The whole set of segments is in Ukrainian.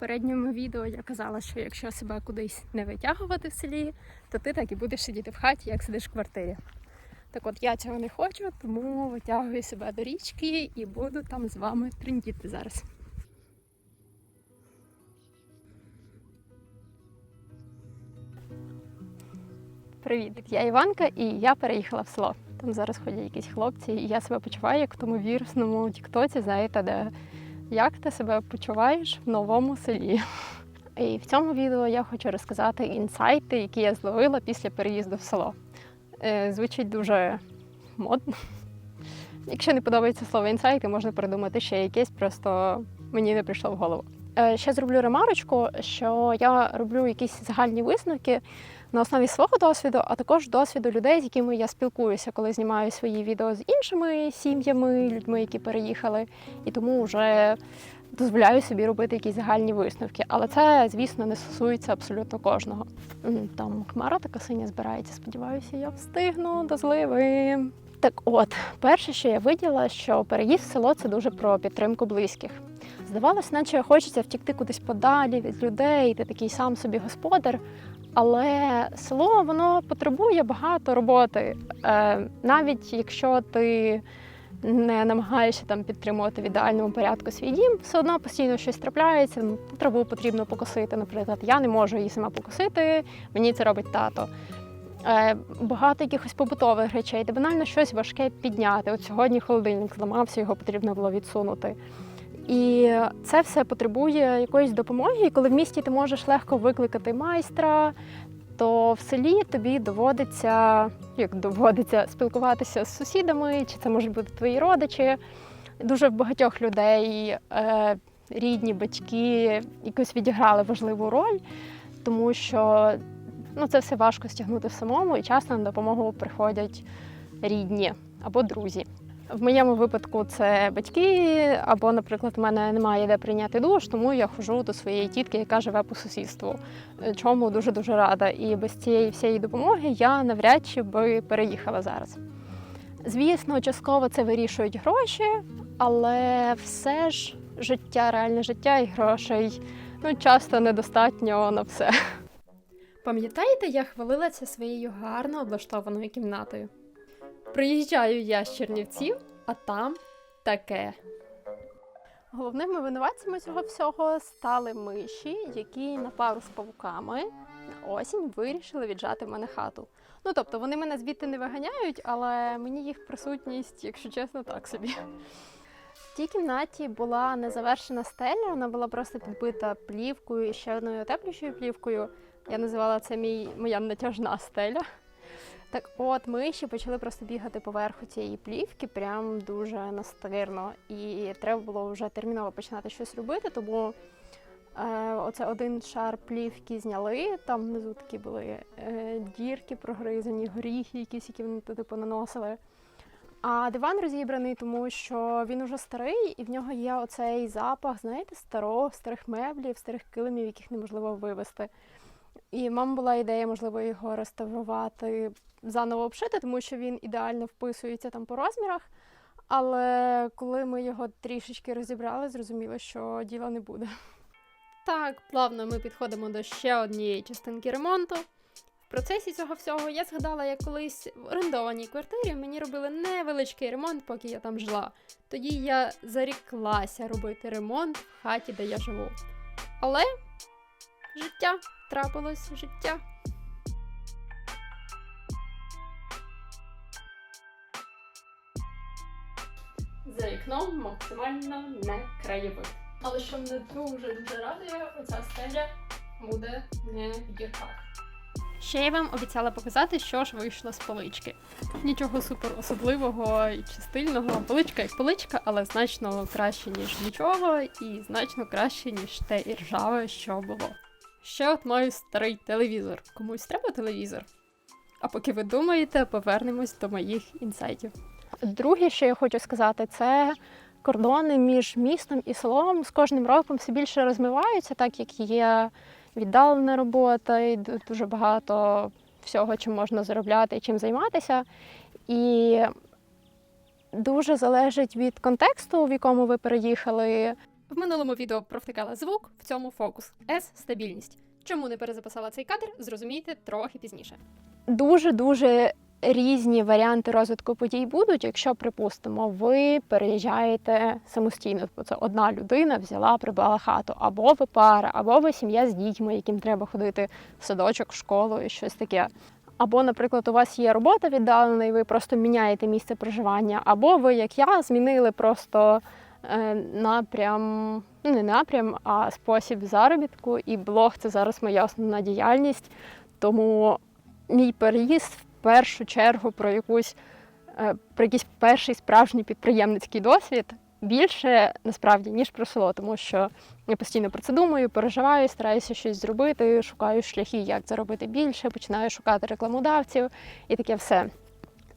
попередньому відео я казала, що якщо себе кудись не витягувати в селі, то ти так і будеш сидіти в хаті, як сидиш в квартирі. Так от я цього не хочу, тому витягую себе до річки і буду там з вами трендіти зараз. Привіт, я Іванка, і я переїхала в село. Там зараз ходять якісь хлопці, і я себе почуваю як в тому вірусному тіктоці, знаєте, де як ти себе почуваєш в новому селі. І в цьому відео я хочу розказати інсайти, які я зловила після переїзду в село. Е, Звучить дуже модно. Якщо не подобається слово інсайти, можна придумати ще якесь, просто мені не прийшло в голову. Е, Ще зроблю ремарочку, що я роблю якісь загальні висновки на основі свого досвіду, а також досвіду людей, з якими я спілкуюся, коли знімаю свої відео з іншими сім'ями, людьми, які переїхали, і тому вже дозволяю собі робити якісь загальні висновки. Але це, звісно, не стосується абсолютно кожного. Там хмара така синя збирається. Сподіваюся, я встигну до зливи. Так от, перше, що я виділа, що переїзд в село це дуже про підтримку близьких. Здавалось, наче хочеться втікти кудись подалі від людей, ти такий сам собі господар. Але село воно потребує багато роботи. Е, навіть якщо ти не намагаєшся там підтримувати в ідеальному порядку свій дім, все одно постійно щось трапляється. Траву потрібно покосити. Наприклад, я не можу її сама покосити, мені це робить тато. Е, багато якихось побутових речей, де банально щось важке підняти. От сьогодні холодильник зламався, його потрібно було відсунути. І це все потребує якоїсь допомоги. І коли в місті ти можеш легко викликати майстра, то в селі тобі доводиться, як доводиться спілкуватися з сусідами, чи це можуть бути твої родичі. Дуже в багатьох людей е, рідні батьки якось відіграли важливу роль, тому що ну, це все важко стягнути в самому, і часто на допомогу приходять рідні або друзі. В моєму випадку це батьки, або, наприклад, в мене немає де прийняти душ, тому я ходжу до своєї тітки, яка живе по сусідству. е, Чому дуже дуже рада. І без цієї всієї допомоги я навряд чи би переїхала зараз. Звісно, частково це вирішують гроші, але все ж життя, реальне життя і грошей ну, часто недостатньо на все. Пам'ятаєте, я хвалилася своєю гарно облаштованою кімнатою? Приїжджаю я з Чернівців, а там таке. Головними винуватцями цього всього стали миші, які на пару з павуками на осінь вирішили віджати мене хату. Ну тобто вони мене звідти не виганяють, але мені їх присутність, якщо чесно, так собі. В тій кімнаті була незавершена стеля, вона була просто підбита плівкою і ще одною утеплюючою плівкою. Я називала це мій, моя натяжна стеля. Так от миші почали просто бігати поверху цієї плівки, прям дуже настирно. І треба було вже терміново починати щось робити, тому е, оце один шар плівки зняли. Там внизу такі були е, дірки прогризані, горіхи, якісь, які вони туди понаносили. А диван розібраний, тому що він уже старий, і в нього є оцей запах, знаєте, старого, старих меблів, старих килимів, яких неможливо вивезти. І мам була ідея, можливо, його реставрувати, заново обшити, тому що він ідеально вписується там по розмірах. Але коли ми його трішечки розібрали, зрозуміло, що діла не буде. Так, плавно ми підходимо до ще однієї частинки ремонту. В процесі цього всього я згадала, як колись в орендованій квартирі мені робили невеличкий ремонт, поки я там жила. Тоді я заріклася робити ремонт в хаті, де я живу. Але життя трапилось життя. За вікном максимально не краєвид. Але що мене дуже дуже радує, оця стеля буде не в дірках. Ще я вам обіцяла показати, що ж вийшло з полички. Нічого супер особливого і чи стильного. Поличка як поличка, але значно краще, ніж нічого, і значно краще, ніж те і ржаве, що було. Ще от маю старий телевізор. Комусь треба телевізор? А поки ви думаєте, повернемось до моїх інсайтів. Друге, що я хочу сказати, це кордони між містом і селом з кожним роком все більше розмиваються, так як є віддалена робота, і дуже багато всього, чим можна заробляти і чим займатися. І дуже залежить від контексту, в якому ви переїхали. В минулому відео провтикала звук, в цьому фокус. С стабільність. Чому не перезаписала цей кадр, зрозумієте трохи пізніше. Дуже дуже різні варіанти розвитку подій будуть, якщо, припустимо, ви переїжджаєте самостійно, бо це одна людина взяла, прибрала хату, або ви пара, або ви сім'я з дітьми, яким треба ходити в садочок, в школу і щось таке. Або, наприклад, у вас є робота віддалена, і ви просто міняєте місце проживання, або ви, як я, змінили просто напрям, ну не напрям, а спосіб заробітку. І блог це зараз моя основна діяльність. Тому мій переїзд в першу чергу про якусь е, про якийсь перший справжній підприємницький досвід більше насправді ніж про село, тому що я постійно про це думаю, переживаю, стараюся щось зробити, шукаю шляхи, як заробити більше, починаю шукати рекламодавців і таке все.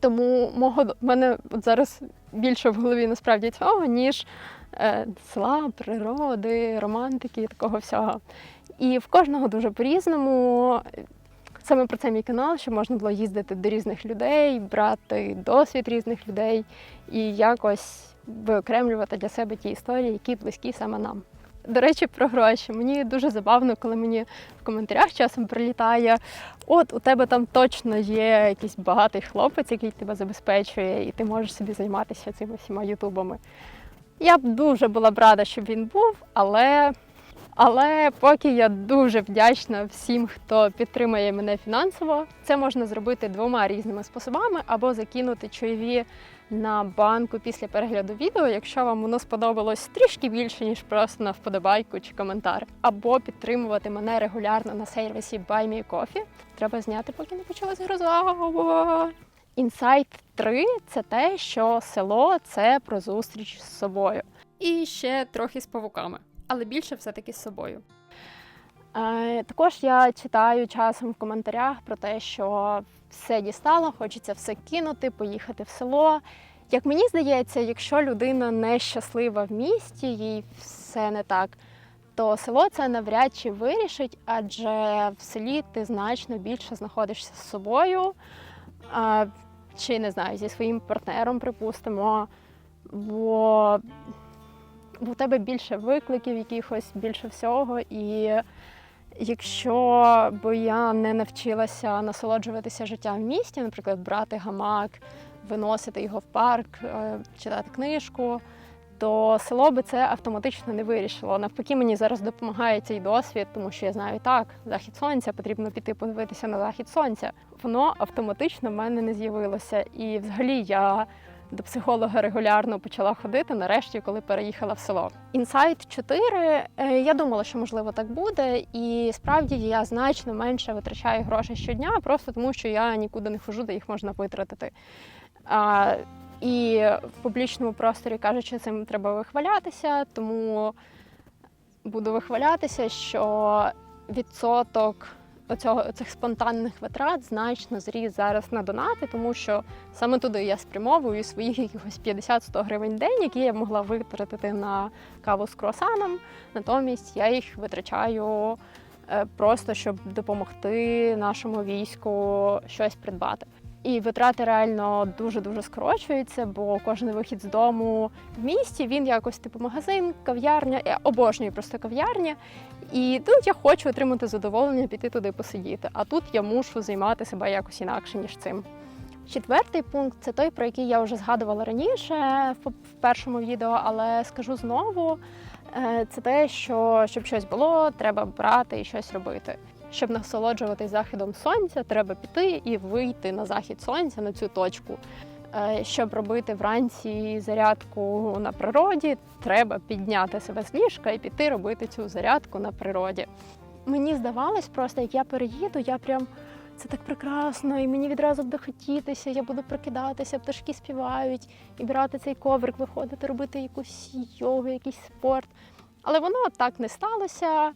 Тому мого мене от зараз більше в голові насправді цього, ніж е, села, природи, романтики, такого всього. І в кожного дуже по-різному. Саме про це мій канал, що можна було їздити до різних людей, брати досвід різних людей і якось виокремлювати для себе ті історії, які близькі саме нам. До речі, про гроші. Мені дуже забавно, коли мені в коментарях часом прилітає: от у тебе там точно є якийсь багатий хлопець, який тебе забезпечує, і ти можеш собі займатися цими всіма ютубами. Я б дуже була б рада, щоб він був, але але поки я дуже вдячна всім, хто підтримує мене фінансово. Це можна зробити двома різними способами, або закинути чайові на банку після перегляду відео, якщо вам воно сподобалось трішки більше, ніж просто на вподобайку чи коментар, або підтримувати мене регулярно на сервісі Buy Me Coffee. Треба зняти, поки не почалась гроза. Інсайт 3 це те, що село це про зустріч з собою. І ще трохи з павуками але більше все-таки з собою. Е, також я читаю часом в коментарях про те, що все дістало, хочеться все кинути, поїхати в село. Як мені здається, якщо людина нещаслива в місті, їй все не так, то село це навряд чи вирішить, адже в селі ти значно більше знаходишся з собою, а, чи не знаю, зі своїм партнером, припустимо. Бо у тебе більше викликів, якихось більше всього. І якщо б я не навчилася насолоджуватися життям в місті, наприклад, брати гамак, виносити його в парк, е, читати книжку, то село би це автоматично не вирішило. Навпаки, мені зараз допомагає цей досвід, тому що я знаю, так, захід сонця, потрібно піти подивитися на захід сонця. Воно автоматично в мене не з'явилося. І взагалі я до психолога регулярно почала ходити нарешті, коли переїхала в село. Інсайт 4, е, я думала, що можливо так буде, і справді я значно менше витрачаю грошей щодня, просто тому що я нікуди не хожу, де їх можна витратити. А, І в публічному просторі кажучи, цим треба вихвалятися, тому буду вихвалятися, що відсоток оцього цих спонтанних витрат значно зріс зараз на донати, тому що саме туди я спрямовую своїх якихось 50-100 гривень в день, які я могла витратити на каву з круасаном. Натомість я їх витрачаю е, просто щоб допомогти нашому війську щось придбати. І витрати реально дуже-дуже скорочуються, бо кожен вихід з дому в місті він якось типу магазин, кав'ярня. Я обожнюю просто кав'ярня. І тут я хочу отримати задоволення, піти туди посидіти. А тут я мушу займати себе якось інакше, ніж цим. Четвертий пункт це той, про який я вже згадувала раніше в першому відео, але скажу знову: е, це те, що щоб щось було, треба брати і щось робити. Щоб насолоджуватись західом сонця, треба піти і вийти на захід сонця на цю точку. Е, щоб робити вранці зарядку на природі, треба підняти себе з ліжка і піти робити цю зарядку на природі. Мені здавалось, просто як я переїду, я прям це так прекрасно, і мені відразу буде хотітися, я буду прокидатися, пташки співають, і брати цей коврик, виходити, робити якусь йогу, якийсь спорт. Але воно так не сталося.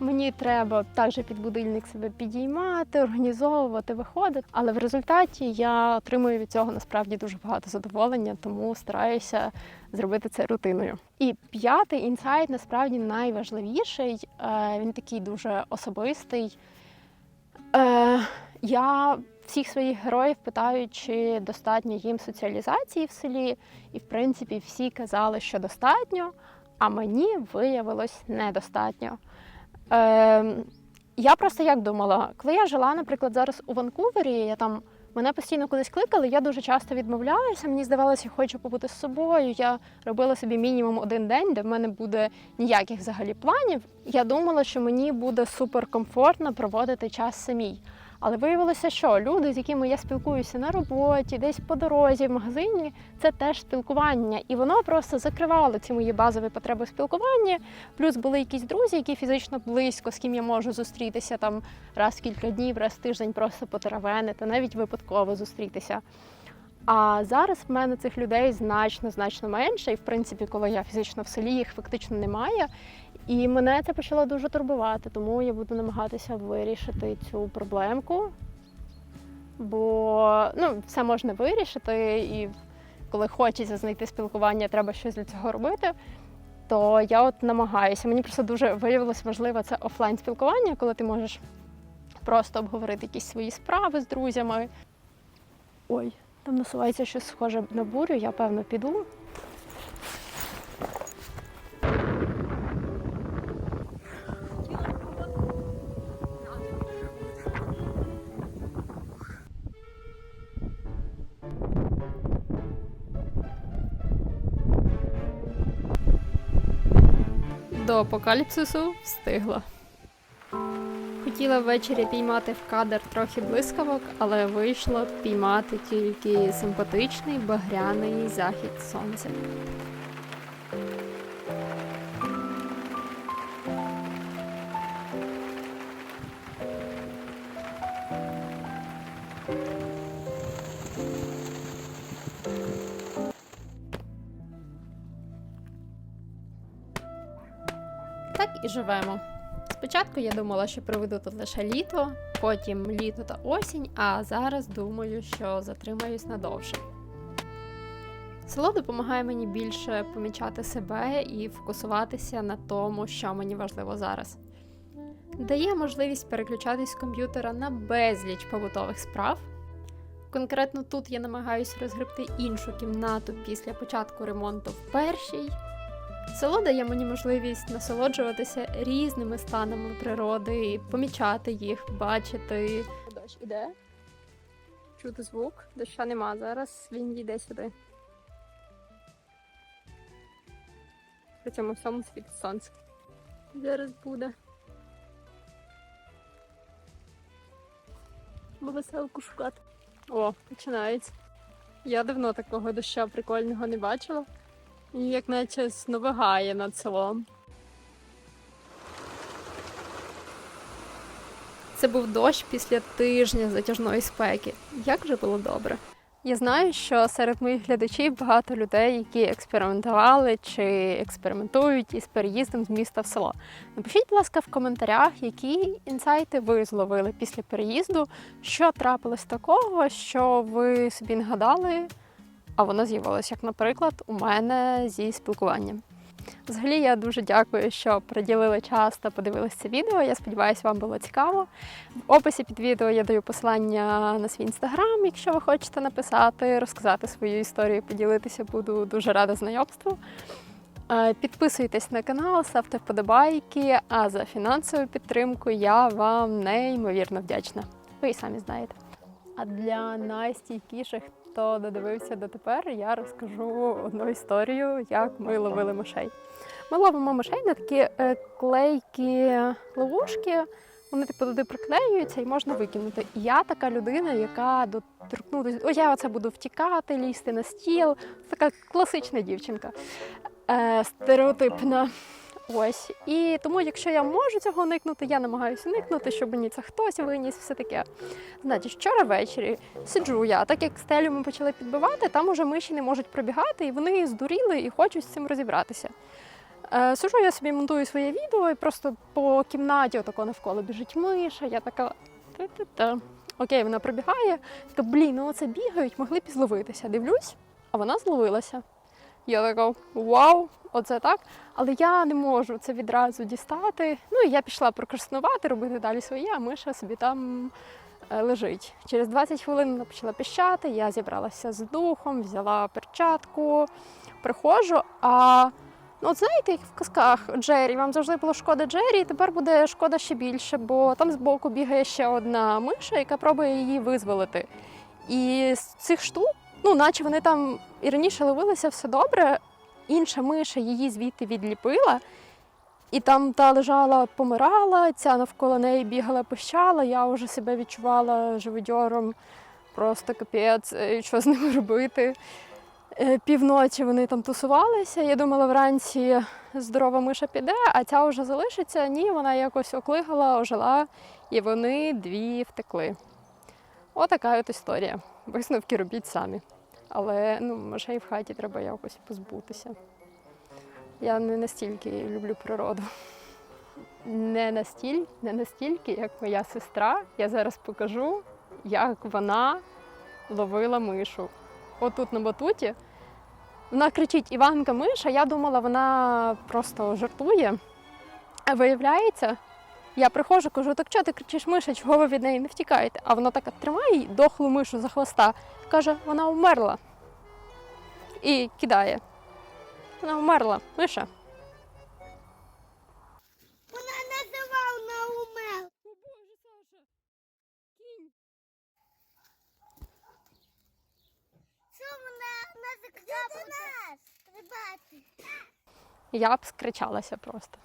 Мені треба також під будильник себе підіймати, організовувати, виходити. Але в результаті я отримую від цього насправді дуже багато задоволення, тому стараюся зробити це рутиною. І п'ятий інсайт насправді найважливіший. Е, він такий дуже особистий. Е, я всіх своїх героїв питаю, чи достатньо їм соціалізації в селі, і в принципі всі казали, що достатньо. а мені виявилось недостатньо. Е, я просто як думала, коли я жила, наприклад, зараз у Ванкувері, я там мене постійно кудись кликали, я дуже часто відмовлялася. Мені здавалося, я хочу побути з собою. Я робила собі мінімум один день, де в мене буде ніяких взагалі планів. Я думала, що мені буде суперкомфортно проводити час самій. Але виявилося, що люди, з якими я спілкуюся на роботі, десь по дорозі, в магазині, це теж спілкування, і воно просто закривало ці мої базові потреби в спілкуванні. Плюс були якісь друзі, які фізично близько, з ким я можу зустрітися там раз в кілька днів, раз в тиждень, просто потеревенити, навіть випадково зустрітися. А зараз в мене цих людей значно значно менше, і в принципі, коли я фізично в селі, їх фактично немає. І мене це почало дуже турбувати, тому я буду намагатися вирішити цю проблемку. Бо ну, все можна вирішити, і коли хочеться знайти спілкування, треба щось для цього робити. То я от намагаюся. Мені просто дуже виявилось важливо це офлайн спілкування, коли ти можеш просто обговорити якісь свої справи з друзями. Ой, там насувається щось схоже на бурю, я певно піду. До апокаліпсису встигла. Хотіла ввечері піймати в кадр трохи блискавок, але вийшло піймати тільки симпатичний багряний захід сонця. І живемо. Спочатку я думала, що проведу тут лише літо, потім літо та осінь, а зараз думаю, що затримаюсь надовше. Село допомагає мені більше помічати себе і фокусуватися на тому, що мені важливо зараз. Дає можливість переключатись з комп'ютера на безліч побутових справ. Конкретно тут я намагаюся розгребти іншу кімнату після початку ремонту в першій. Село дає мені можливість насолоджуватися різними станами природи, помічати їх, бачити. Дощ іде. Чути звук, доща нема. Зараз він йде сюди. При цьому всьому світить сонце. Зараз буде. Бо веселку шукати. О, починається. Я давно такого доща прикольного не бачила. І як наче сновигає над селом. Це був дощ після тижня затяжної спеки. Як же було добре. Я знаю, що серед моїх глядачів багато людей, які експериментували чи експериментують із переїздом з міста в село. Напишіть, будь ласка, в коментарях, які інсайти ви зловили після переїзду, що трапилось такого, що ви собі не гадали, а воно з'явилось, як, наприклад, у мене зі спілкуванням. Взагалі, я дуже дякую, що приділили час та подивились це відео. Я сподіваюся, вам було цікаво. В описі під відео я даю посилання на свій інстаграм, якщо ви хочете написати, розказати свою історію, поділитися, буду дуже рада знайомству. Е, Підписуйтесь на канал, ставте вподобайки, а за фінансову підтримку я вам неймовірно вдячна. Ви і самі знаєте. А для найстійкіших, хто додивився дотепер, я розкажу одну історію, як ми ловили мишей. Ми ловимо мишей на такі е, клейкі ловушки. Вони типу туди приклеюються і можна викинути. І я така людина, яка доторкнутися. О, я оце буду втікати, лізти на стіл. Така класична дівчинка, е, стереотипна. Ось. І тому, якщо я можу цього уникнути, я намагаюся уникнути, щоб мені це хтось виніс, все таке. Значить, вчора ввечері сиджу я, так як стелю ми почали підбивати, там уже миші не можуть пробігати, і вони здуріли і хочуть з цим розібратися. Е, сижу, я собі монтую своє відео і просто по кімнаті отако навколо біжить миша. Я така та-та-та. Окей, вона пробігає. Така, блін, ну оце бігають, могли б зловитися. Дивлюсь, а вона зловилася. Я така, вау, оце так. Але я не можу це відразу дістати. Ну і я пішла прокрастинувати, робити далі своє, а миша собі там е, лежить. Через 20 хвилин вона почала піщати, я зібралася з духом, взяла перчатку, приходжу, а Ну, от знаєте, як в казках Джері, вам завжди було шкода Джері, і тепер буде шкода ще більше, бо там збоку бігає ще одна миша, яка пробує її визволити. І з цих штук, ну, наче вони там і раніше ловилися все добре, інша миша її звідти відліпила. І там та лежала, помирала, ця навколо неї бігала, пищала. Я вже себе відчувала живодьором, просто капець, е, що з ними робити. Е, Півночі вони там тусувалися. Я думала, вранці здорова миша піде, а ця вже залишиться. Ні, вона якось оклигала, ожила, і вони дві втекли. Отака от історія. Висновки робіть самі. Але ну, мишей в хаті треба якось позбутися. Я не настільки люблю природу. Не настільки, не настільки, як моя сестра. Я зараз покажу, як вона ловила мишу. Отут на батуті. Вона кричить Іванка миша. Я думала, вона просто жартує. А виявляється, я приходжу, кажу, так чого ти кричиш миша, чого ви від неї не втікаєте? А вона така тримає їй дохлу мишу за хвоста. Каже, вона вмерла. І кидає. Вона вмерла, миша. Вона називав на Боже, Саша! Що вона нас нас? Я б скричалася просто.